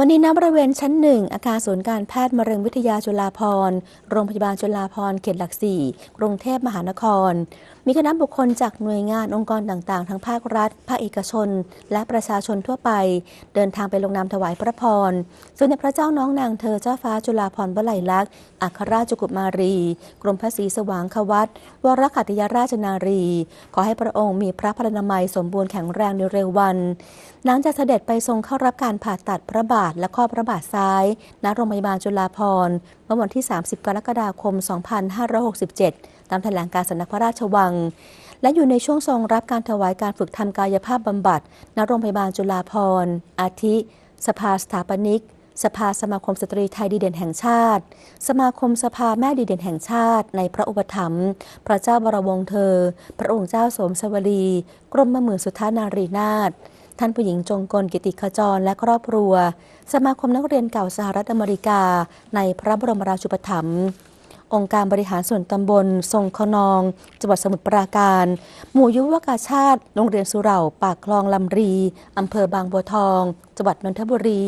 วันนี้ณบริเวณชั้นหนึ่งอาคารศูนย์การแพทย์มะเร็งวิทยาจุฬาภรณ์โรงพยาบาลจุฬาภรณ์เขตหลักสี่กรุงเทพมหานคร มีคณะบุคคลจากหน่วยงานองค์กรต่างๆ ทั้งภาครัฐ ภาคเอกชน และประชาชนทั่วไป เดินทางไปลงนามถวายพระพรสมเด็จพระเจ้าน้องนางเธอเจ้าฟ้าจุฬาภรณ์วลัยลักษณ์อัครราชกุมารี กรมพระศรีสว่างควัตวรขัตยราชนารี ขอให้พระองค์มีพระพลานามัยสมบูรณ์แข็งแรงในเร็ววัน หลังจากเสด็จไปทรงเข้ารับการผ่าตัดพระบาทและข้อพระบาทซ้าย ณ โรงพยาบาลจุฬาภรณ์เมื่อวันที่ 30 กรกฎาคม 2567 ตามแถลงการสำนักพระราชวัง และอยู่ในช่วงทรงรับการถวายการฝึกทำกายภาพบำบัด ณ โรงพยาบาลจุฬาภรณ์อาทิ สภาสถาปนิก สภาสมาคมสตรีไทยดีเด่นแห่งชาติ สมาคมสภาแม่ดีเด่นแห่งชาติ ในพระอุปถัมภ์ พระเจ้าบรวงศ์เธอ พระองค์เจ้าสมสวลีกรมมหมื่นสุทธานารีนาถ ท่านผู้หญิงจงกลกิติขจรและครอบครัว สมาคมนักเรียนเก่าสหรัฐอเมริกา ในพระบรมราชูปถัมภ์องค์การบริหารส่วนตำบล ทรงคนอง จังหวัดสมุทรปราการ หมู่ยุวกาชาติ โรงเรียนสุเหร่า ปากคลองลำรี อำเภอบางบัวทอง จังหวัดนนทบุรี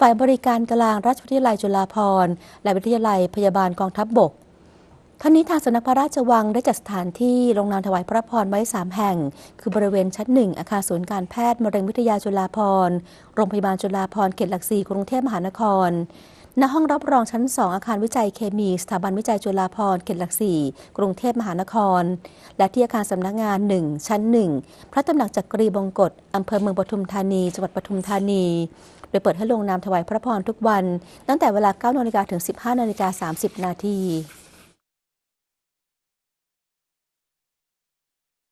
ฝ่ายบริการกลางราชวิทยาลัยจุฬาภรณ์ และวิทยาลัยพยาบาลกองทัพบบก ทั้งนี้ทางสำนักพระราชวังได้จัดสถานที่ลงนามถวายพระพรไว้ 3 แห่ง คือบริเวณชั้นหนึ่งอาคารศูนย์การแพทย์มะเร็งวิทยาจุฬาภรณ์โรงพยาบาลจุฬาภรณ์เขตหลักสี่กรุงเทพมหานครณห้องรับรองชั้น 2 อาคารวิจัยเคมี สถาบันวิจัยจุฬาภรณ์เขตหลักสี่กรุงเทพมหานคร และที่อาคารสำนักงาน 1 ชั้น 1 พระตำหนักจักรีบงกฎอำเภอเมืองปทุมธานี จังหวัดปทุมธานี โดยเปิดให้ลงนามถวายพระพรทุกวัน ตั้งแต่เวลา9นาฬิกาถึง 15นาฬิกา30 นาที